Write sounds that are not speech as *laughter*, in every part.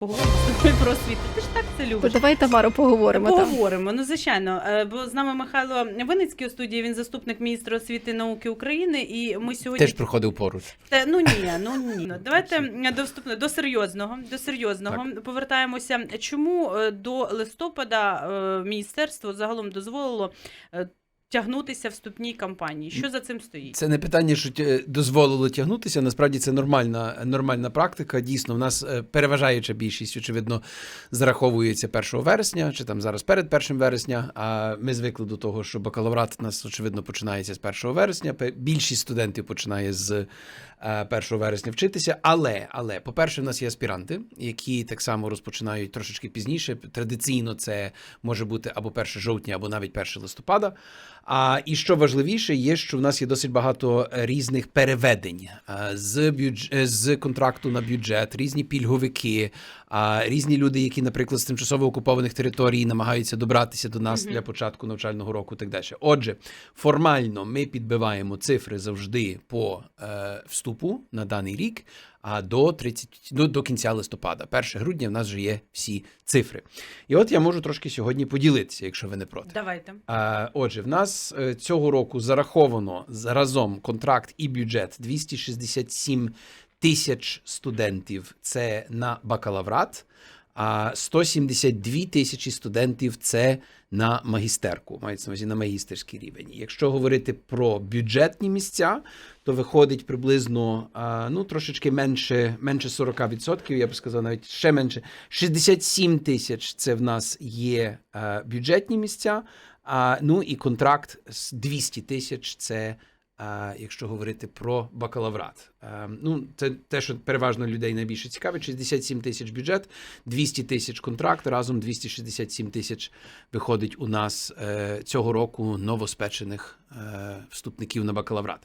Поговоримо про освіту. Ти ж так це То давай Тамаро поговоримо. там. Поговоримо, ну звичайно. Е, Бо з нами Михайло Виницький у студії, він заступник міністра освіти і науки України. І ми сьогодні Теж проходив поруч. Та, ну ні, ну ні. Ну, Давайте до вступно до серйозного. До серйозного повертаємося. Чому е, до листопада е, міністерство загалом дозволило е, в вступній кампанії? Що за цим стоїть? Це не питання, що дозволило тягнутися. Насправді це нормальна, нормальна практика. Дійсно, в нас е, переважаюча більшість, очевидно, зараховується 1 вересня, чи там зараз перед 1 вересня. А ми звикли до того, що бакалаврат у нас, очевидно, починається з 1 вересня. Більшість студентів починає з 1 вересня вчитися. Але, але, по-перше, в нас є аспіранти, які так само розпочинають трошечки пізніше. Традиційно це може бути або 1 жовтня, або навіть 1 листопада. А і що важливіше, є, що в нас є досить багато е, різних переведень е, з бюдж... е, з контракту на бюджет, різні пільговики, а різні люди, які, наприклад, з тимчасово окупованих територій намагаються добратися до нас для початку навчального року. і Так далі. Отже, формально ми підбиваємо цифри завжди по е, вступу на даний рік. А до 30, до, до кінця листопада, 1 грудня, в нас вже є всі цифри. І от я можу трошки сьогодні поділитися, якщо ви не проти. Давайте. А, Отже, в нас е, цього року зараховано разом контракт і бюджет 267 тисяч студентів. Це на бакалаврат, а 172 тисячі студентів це на магістерку, мається на увазі на магістерський рівень. Якщо говорити про бюджетні місця, то виходить приблизно ну трошечки менше, менше 40%, я б сказав, навіть ще менше. 67 тисяч це в нас є бюджетні місця. А, ну і контракт з 200 тисяч це. А, Якщо говорити про бакалаврат, Е, ну це те, що переважно людей найбільше цікавить. 67 тисяч бюджет, 200 тисяч контракт. Разом 267 тисяч виходить у нас е, цього року новоспечених е, вступників на бакалаврат.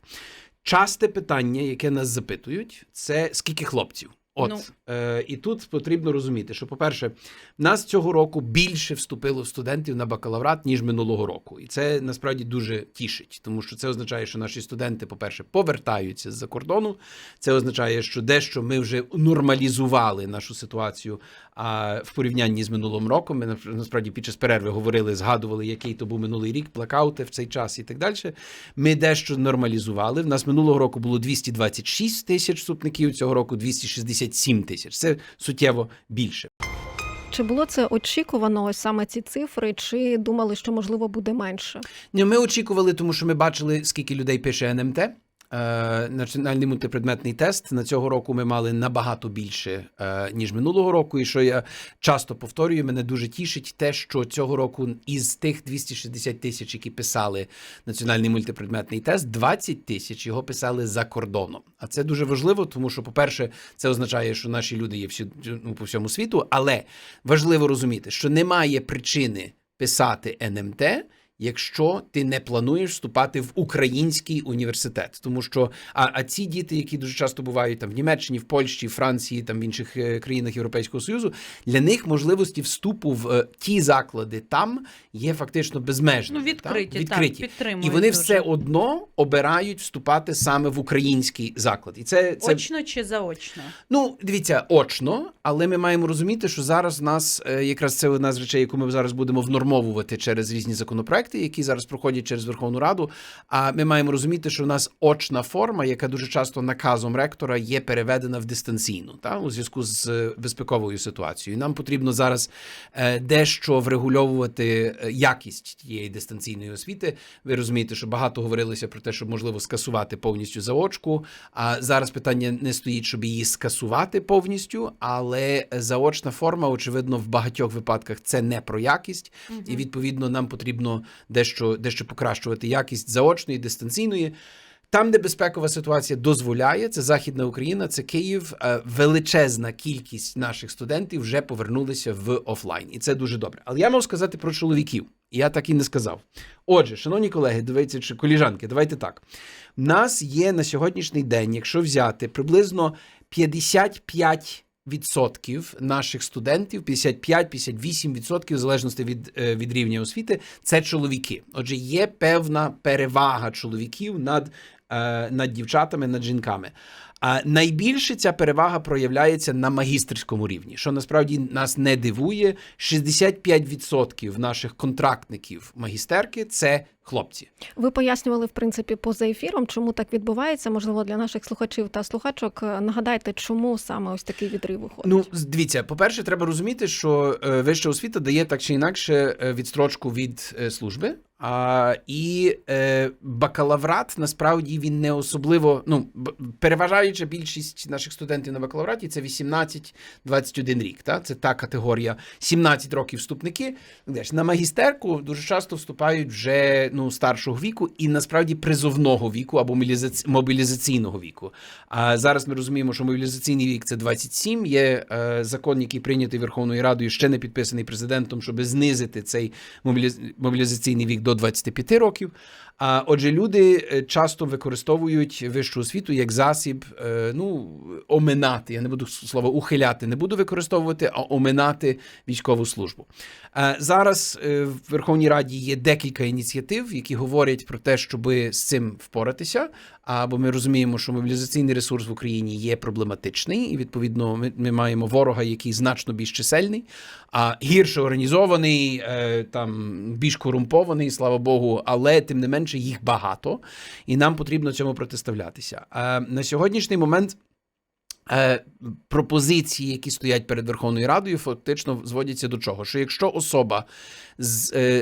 Часте питання, яке нас запитують, це скільки хлопців. От Ну. е, і тут потрібно розуміти, що, по-перше, нас цього року більше вступило студентів на бакалаврат, ніж минулого року. І це насправді дуже тішить, тому що це означає, що наші студенти, по-перше, повертаються з-за кордону. Це означає, що дещо ми вже нормалізували нашу ситуацію а, в порівнянні з минулим роком. Ми насправді під час перерви говорили, згадували, який то був минулий рік, плакаути в цей час і так далі. Ми дещо нормалізували. В нас минулого року було 226 тисяч вступників, цього року 267 тисяч. Це суттєво більше. Чи було це очікувано ось саме ці цифри, чи думали, що можливо буде менше? Ні, Ми очікували, тому що ми бачили, скільки людей пише НМТ. Е, Національний мультипредметний тест на цього року ми мали набагато більше е, ніж минулого року. І що я часто повторюю, мене дуже тішить те, що цього року із тих 260 тисяч, які писали національний мультипредметний тест, 20 тисяч його писали за кордоном. А це дуже важливо, тому що, по-перше, це означає, що наші люди є всю, ну, по всьому світу, але важливо розуміти, що немає причини писати НМТ. Якщо ти не плануєш вступати в український університет, тому що а, а ці діти, які дуже часто бувають там в Німеччині, в Польщі, Франції, там в інших е, країнах Європейського Союзу, для них можливості вступу в е, ті заклади там є фактично безмежними. Ну, відкриті, так? так, підтримують і вони дуже. все одно обирають вступати саме в український заклад. І це, це Очно чи заочно? Ну, дивіться, очно, але ми маємо розуміти, що зараз нас е, якраз це одна з речей, яку ми зараз будемо внормовувати через різні законопроекти, які зараз проходять через Верховну Раду. А ми маємо розуміти, що в нас очна форма, яка дуже часто наказом ректора є переведена в дистанційну, та у зв'язку з е, безпековою ситуацією. Нам потрібно зараз е, дещо врегульовувати е, якість тієї дистанційної освіти. Ви розумієте, що багато говорилося про те, щоб можливо скасувати повністю заочку. А зараз питання не стоїть, щоб її скасувати повністю, але заочна форма, очевидно, в багатьох випадках це не про якість, і відповідно нам потрібно дещо, дещо покращувати якість заочної, дистанційної. Там, де безпекова ситуація дозволяє, це Західна Україна, це Київ. е, Величезна кількість наших студентів вже повернулися в офлайн, і це дуже добре. Але я мав сказати про чоловіків. Я так і не сказав. Отже, шановні колеги, дивіться, чи коліжанки, давайте так. У нас є на сьогоднішній день, якщо взяти приблизно 55 відсотків наших студентів, 55-58 відсотків, в залежності від, е, від рівня освіти, це чоловіки. Отже, є певна перевага чоловіків над, е, над дівчатами, над жінками. А найбільше ця перевага проявляється на магістерському рівні, що насправді нас не дивує. 65% наших контрактників магістерки це хлопці. Ви пояснювали в принципі поза ефіром, чому так відбувається. Можливо, для наших слухачів та слухачок е, нагадайте, чому саме ось такий відрив виходить. Ну, дивіться, по-перше, треба розуміти, що е, вища освіта дає так чи інакше е, відстрочку від служби. А, і е, бакалаврат насправді він не особливо. Ну, переважаюча більшість наших студентів на бакалавраті це 18-21 рік. Та? Це та категорія 17 років вступники. На магістерку дуже часто вступають вже ну, старшого віку і насправді призовного віку або мобілізаційного віку. А зараз ми розуміємо, що мобілізаційний вік це 27. Є е, закон, який прийнятий Верховною Радою, ще не підписаний президентом, щоб знизити цей мобіліз... мобілізаційний вік до 25 років. А отже, люди е, часто використовують вищу освіту як засіб, е, ну оминати. Я не буду слово ухиляти, не буду використовувати, а оминати військову службу. Е, Зараз е, в Верховній Раді є декілька ініціатив, які говорять про те, щоб з цим впоратися. А бо ми розуміємо, що мобілізаційний ресурс в Україні є проблематичний, і відповідно ми, ми маємо ворога, який значно більш чисельний, а гірше організований, е, там більш корумпований, слава Богу, але тим не менше їх багато, і нам потрібно цьому протиставлятися. А на сьогоднішній момент. Е, пропозиції, які стоять перед Верховною Радою, фактично зводяться до чого? Що якщо особа е,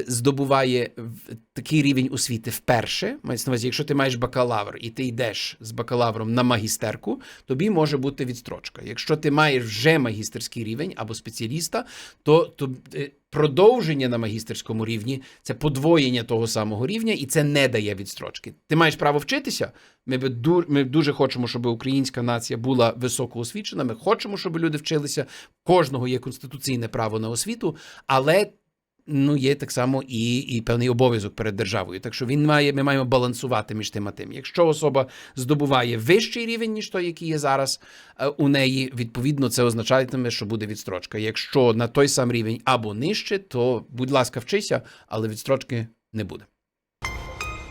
здобуває в- такий рівень освіти вперше, мається на увазі, якщо ти маєш бакалавр і ти йдеш з бакалавром на магістерку, тобі може бути відстрочка. Якщо ти маєш вже магістерський рівень або спеціаліста, то, то е, продовження на магістерському рівні це подвоєння того самого рівня, і це не дає відстрочки. Ти маєш право вчитися. Ми, би ми дуже хочемо, щоб українська нація була високоосвічена. Ми хочемо, щоб люди вчилися. Кожного є конституційне право на освіту, але ну є так само і, і певний обов'язок перед державою. Так що він має, ми маємо балансувати між тим а тим. Якщо особа здобуває вищий рівень, ніж той, який є зараз е, у неї, відповідно, це означатиме, що буде відстрочка. Якщо на той сам рівень або нижче, то будь ласка, вчися, але відстрочки не буде.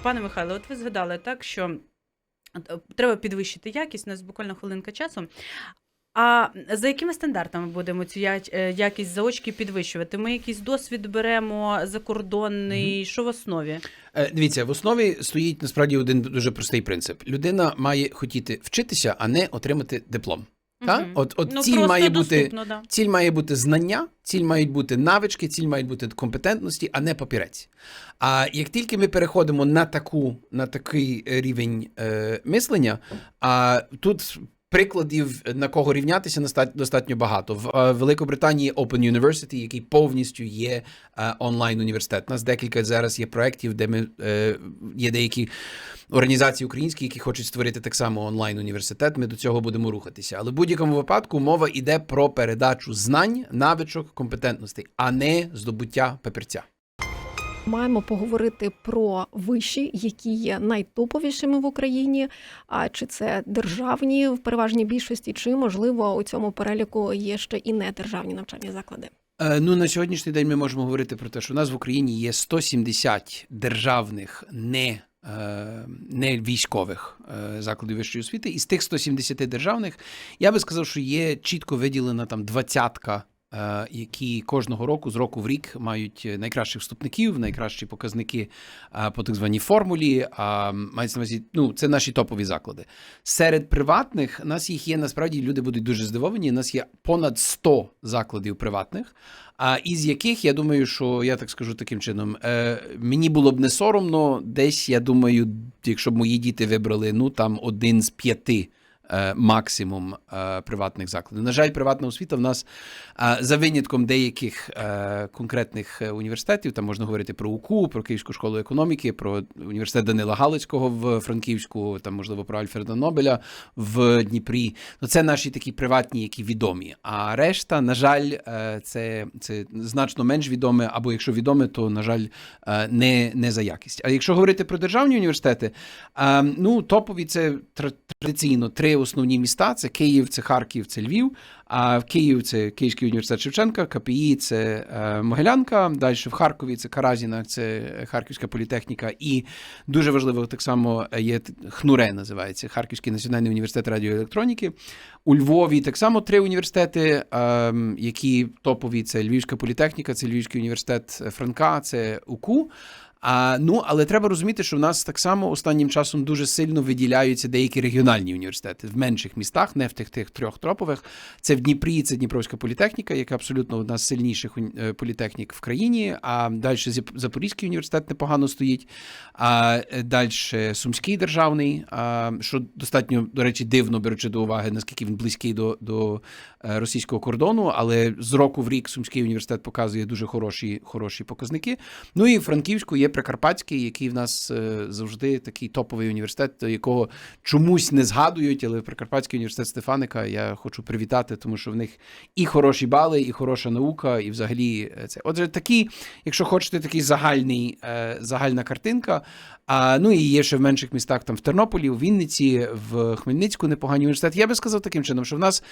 Пане Михайло, от ви згадали так, що е, треба підвищити якість, у нас буквально хвилинка часу. А за якими стандартами будемо цю е, якість заочки підвищувати? Ми якийсь досвід беремо закордонний, що в основі? Е, Дивіться, в основі стоїть насправді один дуже простий принцип: людина має хотіти вчитися, а не отримати диплом. Та? Мгм. От, от ну, ціль має бути доступно, да. Ціль має бути знання, ціль мають бути навички, ціль мають бути компетентності, а не папірець. А як тільки ми переходимо на таку на такий рівень е, мислення, а тут. Прикладів на кого рівнятися достатньо багато. В е, Великобританії Open University, який повністю є е, онлайн університет. Нас декілька зараз є проєктів, де ми е, є деякі організації українські, які хочуть створити так само онлайн університет. Ми до цього будемо рухатися. Але в будь-якому випадку мова йде про передачу знань, навичок, компетентностей, а не здобуття папірця. Маємо поговорити про виші, які є найтоповішими в Україні. А чи це державні в переважній більшості, чи можливо у цьому переліку є ще і недержавні навчальні заклади? Е, Ну на сьогоднішній день ми можемо говорити про те, що у нас в Україні є 170 державних не. е, Не військових е, закладів вищої освіти, і з тих 170 державних я би сказав, що є чітко виділена там двадцятка, які кожного року з року в рік мають е, найкращих вступників, найкращі показники е, по так званій формулі. А мається на увазі, ну це наші топові заклади. Серед приватних нас їх є насправді люди будуть дуже здивовані. У нас є понад 100 закладів приватних. А із яких я думаю, що я так скажу таким чином, е, мені було б не соромно, десь я думаю, якщо б мої діти вибрали ну там один з п'яти. Е, Максимум е, приватних закладів. На жаль, приватна освіта в нас е, за винятком деяких конкретних університетів. Там можна говорити про УКУ, про Київську школу економіки, про університет Данила Галицького в Франківську, там можливо про Альфреда Нобеля в Дніпрі. Ну це наші такі приватні, які відомі. А решта, на жаль, це, це значно менш відоме, або якщо відоме, то на жаль, не, не за якість. А якщо говорити про державні університети, е, ну топові це традиційно три основні міста: це Київ, це Харків, це Львів. А в Київ це Київський університет Шевченка, КПІ це е, Могилянка. Далі в Харкові це Каразіна, це Харківська політехніка. І дуже важливо так само є ХНУРЕ, називається Харківський національний університет радіоелектроніки. У Львові так само три університети, е, які топові: це Львівська політехніка, це Львівський університет Франка, це УКУ. А, ну, але треба розуміти, що в нас так само останнім часом дуже сильно виділяються деякі регіональні університети в менших містах, не в тих тих трьох тропових. Це в Дніпрі, це Дніпровська політехніка, яка абсолютно одна з сильніших е, політехнік в країні. А далі Запорізький університет непогано стоїть. А далі Сумський державний, а, що достатньо, до речі, дивно беручи до уваги, наскільки він близький до, до е, російського кордону, але з року в рік Сумський університет показує дуже хороші, хороші показники. Ну і Франківську є Прикарпатський, який в нас е, завжди такий топовий університет, якого чомусь не згадують, але Прикарпатський університет Стефаника я хочу привітати, тому що в них і хороші бали, і хороша наука, і взагалі е, це. Отже, такий, якщо хочете, такий загальний, е, загальна картинка. А, ну і є ще в менших містах, там в Тернополі, в Вінниці, в Хмельницьку непогані університети. Я би сказав таким чином, що в нас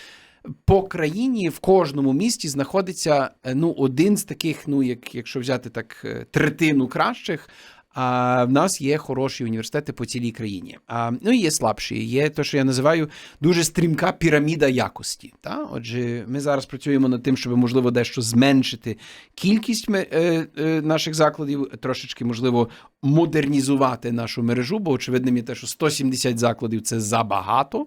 по країні в кожному місті знаходиться е, ну, один з таких, ну, як, якщо взяти так, е, третину кращих. А в нас є хороші університети по цілій країні. А, ну і є слабші. Є те, що я називаю дуже стрімка піраміда якості. Та? Отже, ми зараз працюємо над тим, щоб можливо дещо зменшити кількість е, наших закладів, трошечки можливо модернізувати нашу мережу, бо очевидним є те, що 170 закладів це забагато.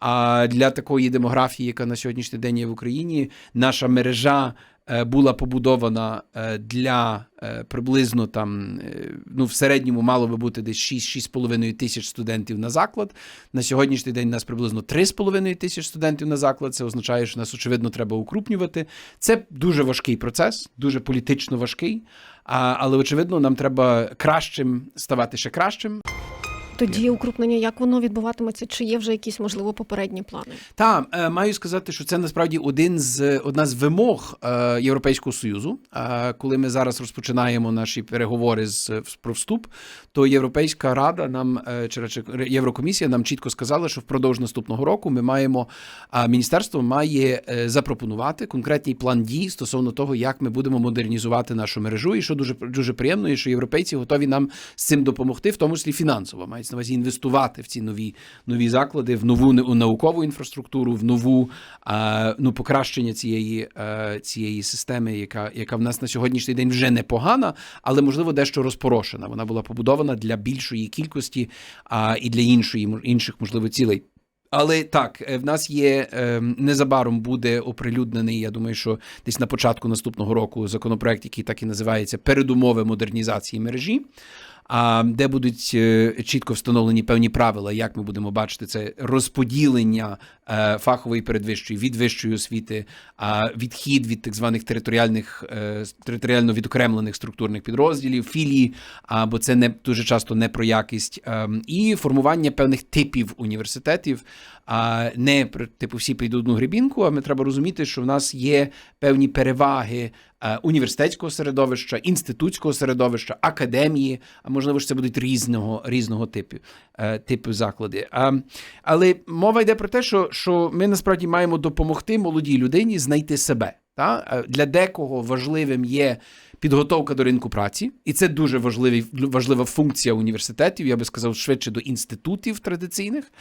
А для такої демографії, яка на сьогоднішній день є в Україні, наша мережа е, була побудована е, для е, приблизно там, ну в середньому мало би бути десь 6-6,5 тисяч студентів на заклад. На сьогоднішній день у нас приблизно 3,5 тисяч студентів на заклад. Це означає, що нас очевидно треба укрупнювати. Це дуже важкий процес, дуже політично важкий. Але очевидно, нам треба кращим ставати ще кращим. Тоді укрупнення, як воно відбуватиметься? Чи є вже якісь можливо попередні плани? Та е, маю сказати, що це насправді один з одна з вимог е, Європейського союзу. Е, коли ми зараз розпочинаємо наші переговори з про вступ, то Європейська рада нам е, чи Єврокомісія нам чітко сказала, що впродовж наступного року ми маємо міністерство має е, запропонувати конкретний план дій стосовно того, як ми будемо модернізувати нашу мережу, і що дуже дуже приємно, і що європейці готові нам з цим допомогти, в тому числі фінансово. Мається на увазі інвестувати в ці нові нові заклади, в нову наукову інфраструктуру, в нову а, ну покращення цієї, е, цієї системи, яка, яка в нас на сьогоднішній день вже непогана, але можливо дещо розпорошена. Вона була побудована для більшої кількості і для іншої інших можливо цілей. Але так, е, в нас є е, незабаром буде оприлюднений. Я думаю, що десь на початку наступного року законопроект, який так і називається передумови модернізації мережі. Де будуть е, чітко встановлені певні правила, як ми будемо бачити це розподілення е, фахової передвищої від вищої освіти, відхід від так званих територіальних е, територіально відокремлених структурних підрозділів, філії, бо це не дуже часто не про якість, ем, і формування певних типів університетів. А не типу всі під одну грибінку. А ми треба розуміти, що в нас є певні переваги університетського середовища, інститутського середовища, академії. А можливо ж це будуть різного різного типу, е, типу заклади. Але мова йде про те, що, що ми насправді маємо допомогти молодій людині знайти себе. Та? Е, Для декого важливим є підготовка до ринку праці, і це дуже важливий, важлива функція університетів, я би сказав, швидше до інститутів традиційних.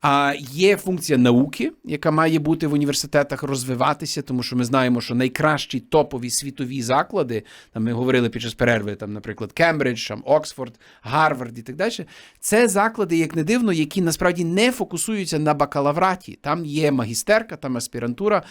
А є функція науки, яка має бути в університетах розвиватися, тому що ми знаємо, що найкращі топові світові заклади, там ми говорили під час перерви, там, наприклад, Кембридж, там Оксфорд, Гарвард і так далі. Це заклади, як не дивно, які насправді не фокусуються на бакалавраті. Там є магістерка, там аспірантура.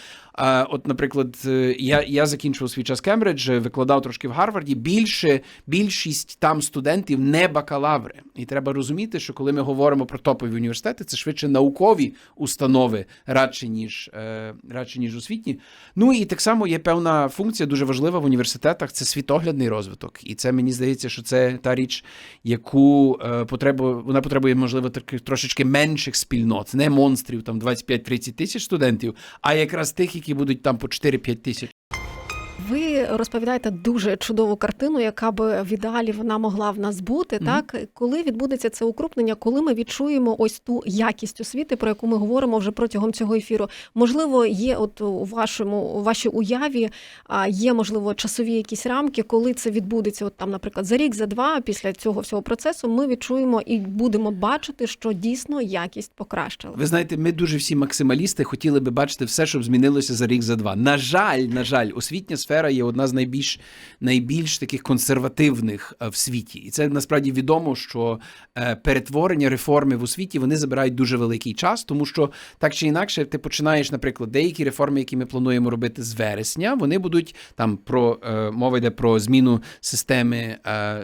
От, наприклад, я, я закінчував свій час Кембридж, е, викладав трошки в Гарварді. Більше більшість там студентів не бакалаври. І треба розуміти, що коли ми говоримо про топові університети, це швидше наукові установи, радше ніж, е, радше ніж освітні. Ну і так само є певна функція дуже важлива в університетах. Це світоглядний розвиток. І це мені здається, що це та річ, яку е, потребу, вона потребує, можливо, таких трошечки менших спільнот, не монстрів, там 25-30 тисяч студентів, а якраз тих, які будуть там по 4-5 тисяч. Ви розповідаєте дуже чудову картину, яка би в ідеалі вона могла в нас бути. Мгм. Так, коли відбудеться це укрупнення, коли ми відчуємо ось ту якість освіти, про яку ми говоримо вже протягом цього ефіру. Можливо, є от у вашому у вашій уяві, є можливо часові якісь рамки, коли це відбудеться. От там, наприклад, за рік, за два, після цього всього процесу, ми відчуємо і будемо бачити, що дійсно якість покращила. Ви знаєте, ми дуже всі максималісти хотіли би бачити все, щоб змінилося за рік, за два. На жаль, на жаль, освітня сфера є одна з найбільш найбільш таких консервативних е, в світі, і це насправді відомо, що е, перетворення реформи в освіті вони забирають дуже великий час, тому що так чи інакше, ти починаєш, наприклад, деякі реформи, які ми плануємо робити з вересня, вони будуть там про е, мова йде про зміну системи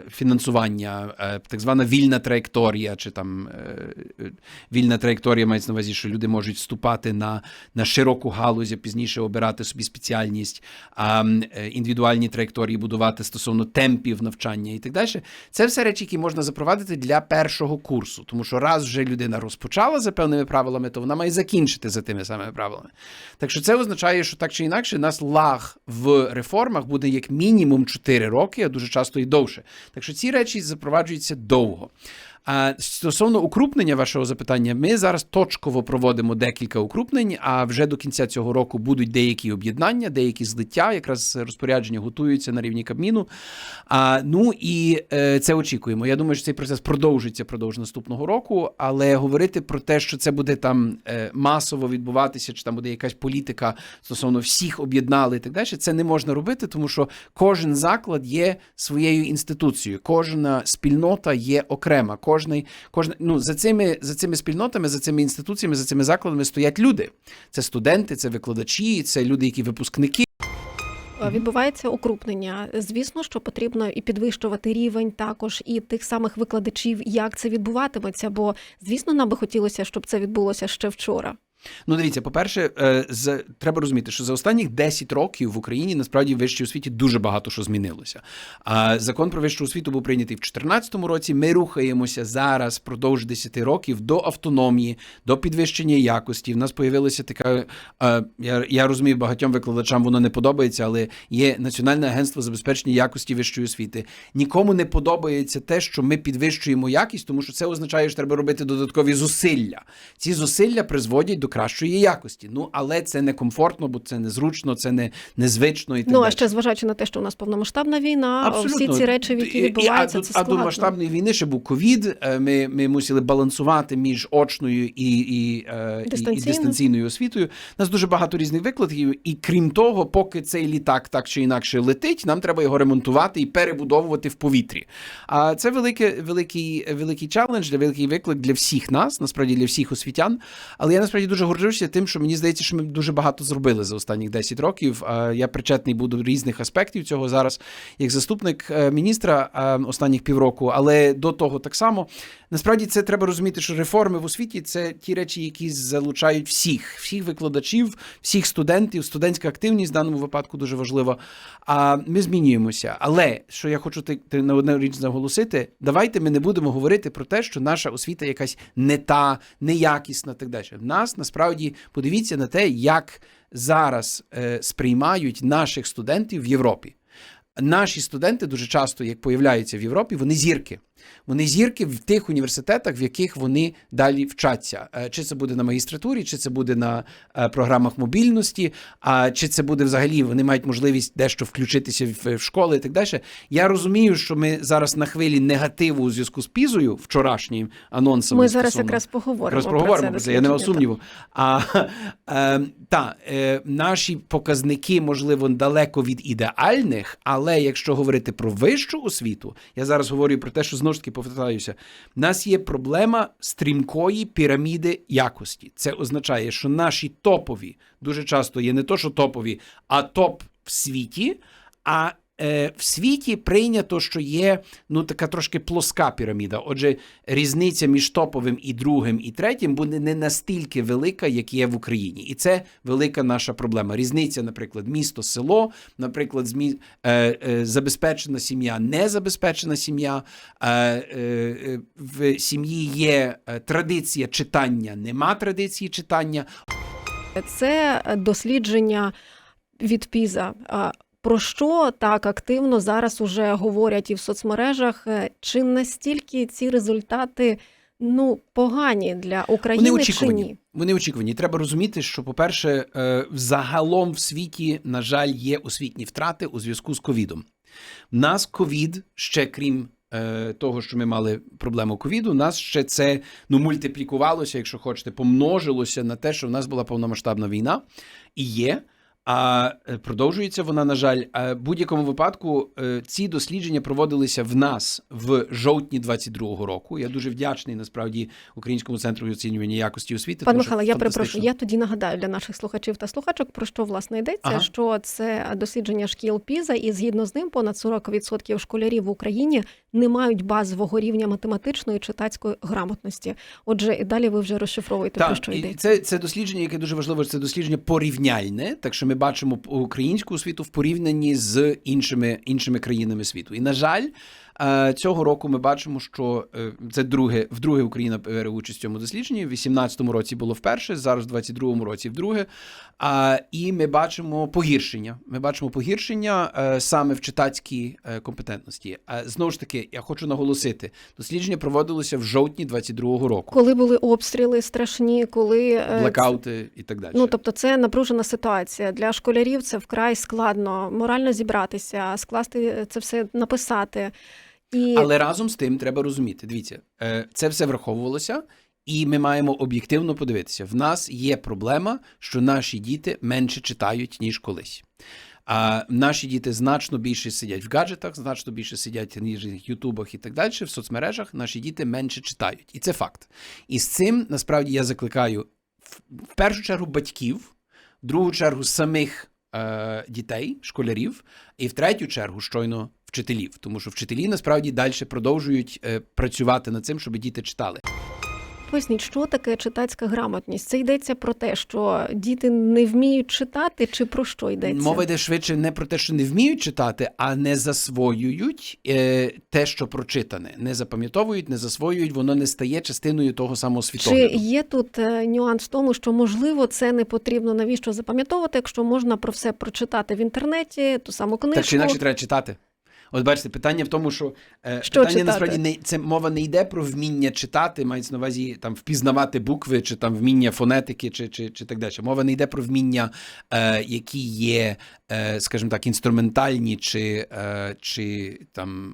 фінансування, так звана вільна траєкторія, чи там вільна траєкторія мається на увазі, що люди можуть вступати на, на широку галузь, а пізніше обирати собі спеціальність, індивідуальні траєкторії будувати стосовно темпів навчання і так далі. Це все речі, які можна запровадити для першого курсу, тому що раз вже людина розпочала за певними правилами, то вона має закінчити за тими самими правилами. Так що це означає, що так чи інакше, нас лаг в реформах буде як мінімум 4 роки, а дуже часто і довше. Так що ці речі запроваджуються довго. А стосовно укрупнення вашого запитання, ми зараз точково проводимо декілька укрупнень, а вже до кінця цього року будуть деякі об'єднання, деякі злиття, якраз розпорядження готуються на рівні Кабміну. А, ну і е, це очікуємо. Я думаю, що цей процес продовжиться продовж наступного року, але говорити про те, що це буде там е, масово відбуватися, чи там буде якась політика стосовно всіх об'єднали і так далі, це не можна робити, тому що кожен заклад є своєю інституцією, кожна спільнота є окрема. Кожний, кожне ну, за, цими, за цими спільнотами, за цими інституціями, за цими закладами стоять люди. Це студенти, це викладачі, це люди, які випускники. Е, Відбувається укрупнення. Звісно, що потрібно і підвищувати рівень також і тих самих викладачів, як це відбуватиметься. Бо звісно, нам би хотілося, щоб це відбулося ще вчора. Ну, дивіться, по-перше, е, з, треба розуміти, що за останніх 10 років в Україні насправді в вищій освіті дуже багато що змінилося. А закон про вищу освіту був прийнятий в 2014 році. Ми рухаємося зараз впродовж 10 років до автономії, до підвищення якості. В нас появилася така. е, Я, я розумію, багатьом викладачам воно не подобається, але є Національне агентство забезпечення якості вищої освіти. Нікому не подобається те, що ми підвищуємо якість, тому що це означає, що треба робити додаткові зусилля. Ці зусилля призводять до кращої якості. Ну але це не комфортно, бо це незручно, це не незвично і так Ну а ще зважаючи на те, що у нас повномасштабна війна, всі ці речі, які І- і- відбуваються, а, це а до масштабної війни ще був ковід. е, Ми, ми мусили балансувати між очною і, і, е, і, і дистанційною освітою. У нас дуже багато різних викладів, і крім того, поки цей літак так чи інакше летить, нам треба його ремонтувати і перебудовувати в повітрі. А це велике, великий, великий челендж, для великий виклик для всіх нас, насправді для всіх освітян. Але я насправді дуже горджуся тим, що мені здається, що ми дуже багато зробили за останні 10 років. Я причетний буду різних аспектів цього зараз, як заступник е, міністра е, останніх півроку, але до того так само. Насправді це треба розуміти, що реформи в освіті це ті речі, які залучають всіх, всіх викладачів, всіх студентів. Студентська активність в даному випадку дуже важлива. А ми змінюємося. Але що я хочу ти на одну річ наголосити, давайте ми не будемо говорити про те, що наша освіта якась не та, неякісна, так далі. В нас насправді подивіться на те, як зараз е, сприймають наших студентів в Європі. Наші студенти дуже часто, як появляються в Європі, вони зірки. Вони зірки в тих університетах, в яких вони далі вчаться. Е, Чи це буде на магістратурі, чи це буде на е, програмах мобільності, а чи це буде взагалі, вони мають можливість дещо включитися в, школи і так далі. Я розумію, що ми зараз на хвилі негативу у зв'язку з пізою вчорашнім анонсом. Ми зараз якраз поговоримо Якраз поговоримо про це, я не мав сумніву. А е, та е, наші показники, можливо, далеко від ідеальних, але якщо говорити про вищу освіту, я зараз говорю про те, що знову ж таки повертаюся. В нас є проблема стрімкої піраміди якості. Це означає, що наші топові дуже часто є не то, що топові, а топ в світі. А в світі прийнято, що є ну така трошки плоска піраміда. Отже, різниця між топовим і другим і третім буде не настільки велика, як є в Україні, і це велика наша проблема. Різниця, наприклад, місто, село, наприклад, змі... е, е, забезпечена сім'я, незабезпечена сім'я. Е, е, е, в сім'ї є е, традиція читання, нема традиції читання. Це дослідження від Піза. Про що так активно зараз уже говорять і в соцмережах? Е, Чи настільки ці результати ну погані для України Вони чи очікувані. ні? Вони очікувані. Треба розуміти, що, по-перше, е, загалом в світі, на жаль, є освітні втрати у зв'язку з ковідом. Нас ковід, ще крім е, того, що ми мали проблему ковіду, нас ще це ну, мультиплікувалося, якщо хочете, помножилося на те, що в нас була повномасштабна війна і є. А е, продовжується вона, на жаль. В будь-якому випадку е, ці дослідження проводилися в нас в жовтні 22-го року. Я дуже вдячний насправді Українському центру оцінювання якості освіти. Що Михайло, я перепрошую. Я тоді нагадаю для наших слухачів та слухачок про що власне йдеться. Ага. Що це дослідження шкіл Піза, і згідно з ним, понад 40% школярів в Україні не мають базового рівня математичної читацької грамотності. Отже, і далі ви вже розшифровуєте про що йдеться. це, це дослідження, яке дуже важливо. Це дослідження порівняльне. Так що ми бачимо українську освіту в порівнянні з іншими, іншими країнами світу. І на жаль. Е, Цього року ми бачимо, що е, це друге вдруге Україна бере участь в цьому дослідженні. В 18-му році було вперше, зараз в 22-му році вдруге. І ми бачимо погіршення. Ми бачимо погіршення е, саме в читацькій компетентності. Знову ж таки, я хочу наголосити: дослідження проводилося в жовтні 22-го року. Коли були обстріли страшні, коли Блекаути і так далі. Ну, тобто, це напружена ситуація для школярів. Це вкрай складно морально зібратися, скласти це все написати. І Але разом з тим треба розуміти: дивіться, е, це все враховувалося, і ми маємо об'єктивно подивитися. В нас є проблема, що наші діти менше читають, ніж колись. А наші діти значно більше сидять в гаджетах, значно більше сидять в ютубах і так далі, в соцмережах. Наші діти менше читають. І це факт. І з цим насправді я закликаю в першу чергу батьків, в другу чергу самих е, дітей, школярів, і в третю чергу щойно вчителів, тому що вчителі насправді далі продовжують е, працювати над цим, щоб діти читали. поясніть, що таке читацька грамотність? Це йдеться про те, що діти не вміють читати, чи про що йдеться? Мова йде швидше не про те, що не вміють читати, а не засвоюють е, те, що прочитане. Не запам'ятовують, не засвоюють, воно не стає частиною того самого Чи є тут е, нюанс в тому, що можливо це не потрібно навіщо запам'ятовувати, якщо можна про все прочитати в інтернеті, ту саму книжку? Так чи інакше треба читати. От бачите, питання в тому, що, е, Що питання читати? насправді не це мова не йде про вміння читати, мається на увазі там впізнавати букви, чи там вміння фонетики, чи, чи, чи так далі. Мова не йде про вміння, е, які є, е, скажімо так, інструментальні чи, е, чи там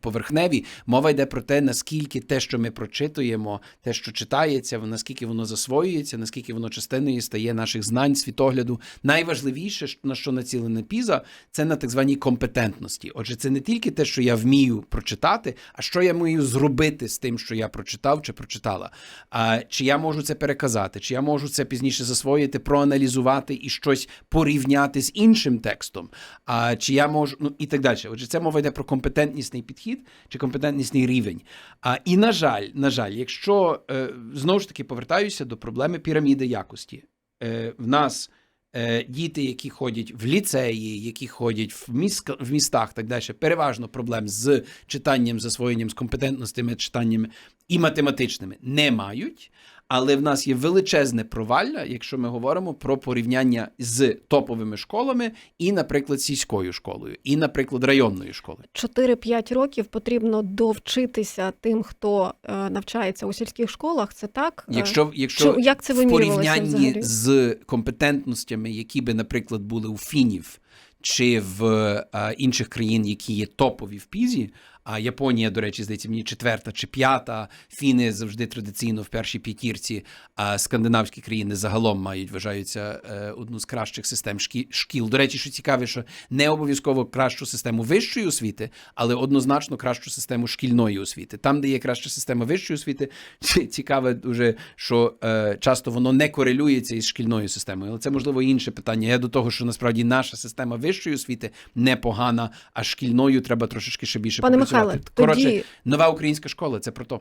поверхневі. Мова йде про те, наскільки те, що ми прочитуємо, те, що читається, наскільки воно засвоюється, наскільки воно частиною стає наших знань, світогляду. Найважливіше, на що націлене піза, це на так званій компетентності. Отже, це не тільки те, що я вмію прочитати, а що я маю зробити з тим, що я прочитав чи прочитала. А, чи я можу це переказати, чи я можу це пізніше засвоїти, проаналізувати і щось порівняти з іншим текстом, а, чи я можу, ну і так далі. Отже, це мова йде про компетентнісний підхід чи компетентнісний рівень. А, і на жаль, на жаль, якщо е, знову ж таки повертаюся до проблеми піраміди якості, е, в нас діти, які ходять в ліцеї, які ходять в, міст, в містах, так далі, переважно проблем з читанням, засвоєнням, з компетентностями, читаннями і математичними не мають. Але в нас є величезне провалля, якщо ми говоримо про порівняння з топовими школами і, наприклад, сільською школою, і, наприклад, районною школою. 4-5 років потрібно довчитися тим, хто е, навчається у сільських школах. Це так? Е, Якщо, якщо Чи- як це в порівнянні взагалі? з компетентностями, які би, наприклад, були у фінів чи в е, інших країн, які є топові в пізі. А Японія, до речі, здається, мені четверта чи п'ята. Фіни завжди традиційно в першій п'ятірці. А скандинавські країни загалом мають вважаються е, одну з кращих систем шкі- шкіл. До речі, що цікаве, що не обов'язково кращу систему вищої освіти, але однозначно кращу систему шкільної освіти. Там, де є краща система вищої освіти, *laughs* цікаве дуже, що е, часто воно не корелюється із шкільною системою. Але це можливо інше питання. Я до того, що насправді наша система вищої освіти непогана, а шкільною треба трошечки ще більше Пане попрацювати. Михайле, Коротше, нова українська школа це про то.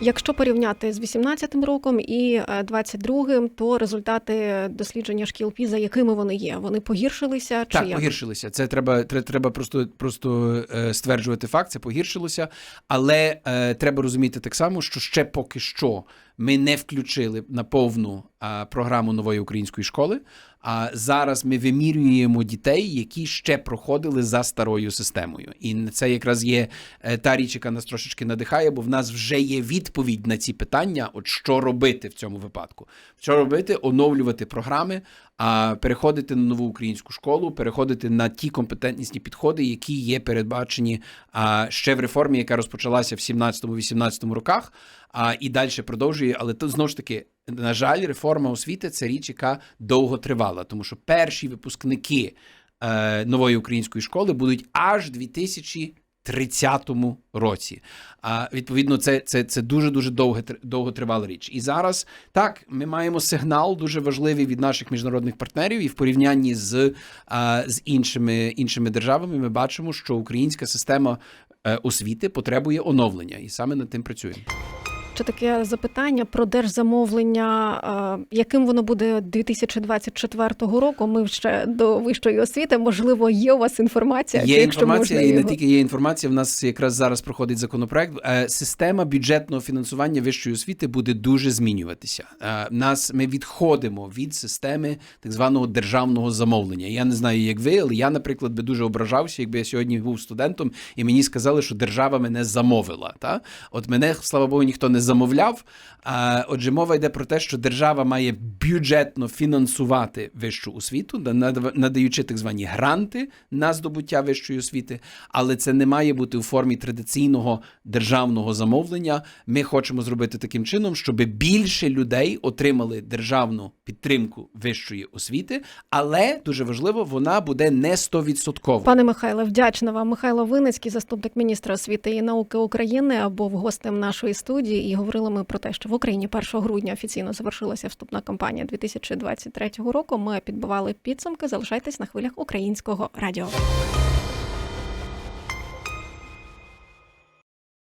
Якщо порівняти з 18-м роком і е, 22-м, то результати дослідження шкіл Піза, якими вони є? Вони погіршилися чи Так, як? погіршилися. Це треба, треба просто, просто е, стверджувати факт, це погіршилося. Але е, треба розуміти так само, що ще поки що ми не включили на повну програму нової української школи. А зараз ми вимірюємо дітей, які ще проходили за старою системою. І це якраз є е, та річ, яка нас трошечки надихає, бо в нас вже є відповідь на ці питання: от що робити в цьому випадку. Що робити? Оновлювати програми, а переходити на нову українську школу, переходити на ті компетентнісні підходи, які є передбачені а, ще в реформі, яка розпочалася в 17-18 роках, а і далі продовжує. Але то знову ж таки, на жаль, реформа освіти це річ, яка довго тривала, тому що перші випускники е, нової української школи будуть аж 2030 році. А відповідно, це, це, це дуже дуже довго, тривала річ. І зараз так ми маємо сигнал дуже важливий від наших міжнародних партнерів, і в порівнянні з, а, з іншими, іншими державами ми бачимо, що українська система е, освіти потребує оновлення, і саме над тим працюємо. Ще таке запитання про держзамовлення, яким воно буде 2024 року. Ми ще до вищої освіти. Можливо, є у вас інформація? Є якщо інформація, можна і не тільки є інформація. В нас якраз зараз проходить законопроект. Е, Система бюджетного фінансування вищої освіти буде дуже змінюватися. Е, Нас ми відходимо від системи так званого державного замовлення. Я не знаю, як ви, але я, наприклад, би дуже ображався, якби я сьогодні був студентом, і мені сказали, що держава мене замовила. Та от мене, слава Богу, ніхто не замовляв. Отже, мова йде про те, що держава має бюджетно фінансувати вищу освіту, да- нада- надаючи так звані гранти на здобуття вищої освіти, але це не має бути у формі традиційного державного замовлення. Ми хочемо зробити таким чином, щоб більше людей отримали державну підтримку вищої освіти, але дуже важливо, вона буде не 100%. Пане Михайле, вдячна вам. Михайло Винницький, заступник міністра освіти і науки України, був гостем нашої студії. І говорили ми про те, що в Україні 1 грудня офіційно завершилася вступна кампанія 2023 року. Ми підбивали підсумки. Залишайтесь на хвилях українського радіо.